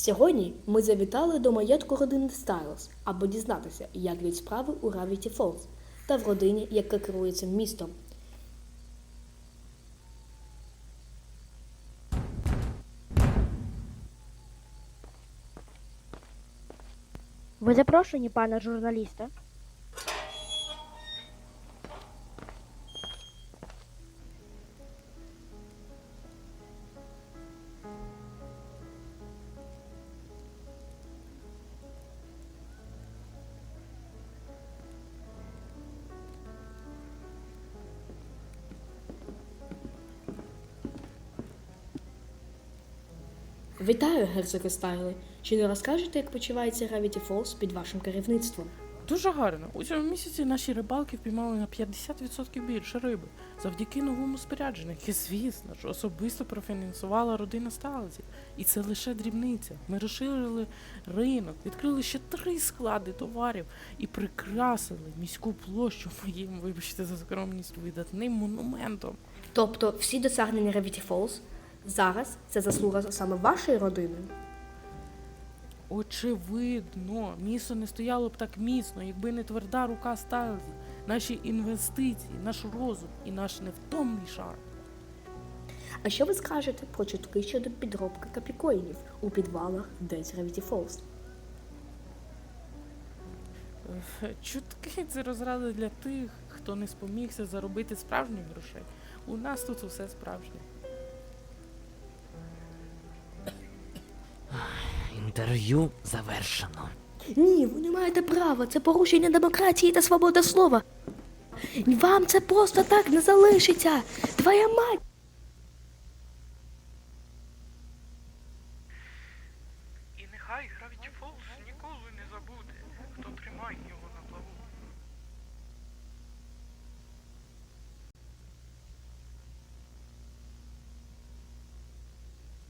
Сьогодні ми завітали до маєтку родини Стайлз, аби дізнатися, як від справи у Гравіті Фолз та в родині, яка керує цим містом. Ви запрошені, пане журналісте? Вітаю, герцоге Стайли! Чи не розкажете, як почувається Gravity Falls під вашим керівництвом? Дуже гарно. У цьому місяці наші рибалки впіймали на 50% більше риби завдяки новому спорядженню, яке, звісно ж, особисто профінансувала родина Сталзі. І це лише дрібниця. Ми розширили ринок, відкрили ще три склади товарів і прикрасили міську площу моїм, вибачте за скромність, видатним монументом. Тобто всі досягнення Gravity Falls зараз це заслуга саме вашої родини? Очевидно, місто не стояло б так міцно, якби не тверда рука Стайлзі, наші інвестиції, наш розум і наш невтомний шар. А що ви скажете про чутки щодо підробки капікоїнів у підвалах десь Gravity Falls? Чутки це розради для тих, хто не спомігся заробити справжніх грошей. У нас тут усе справжнє. Інтерв'ю завершено. Ні, ви не маєте права. Це порушення демократії та свободи слова. Вам це просто так не залишиться. Твоя мать. І нехай Falls ніколи не забуде, хто тримає його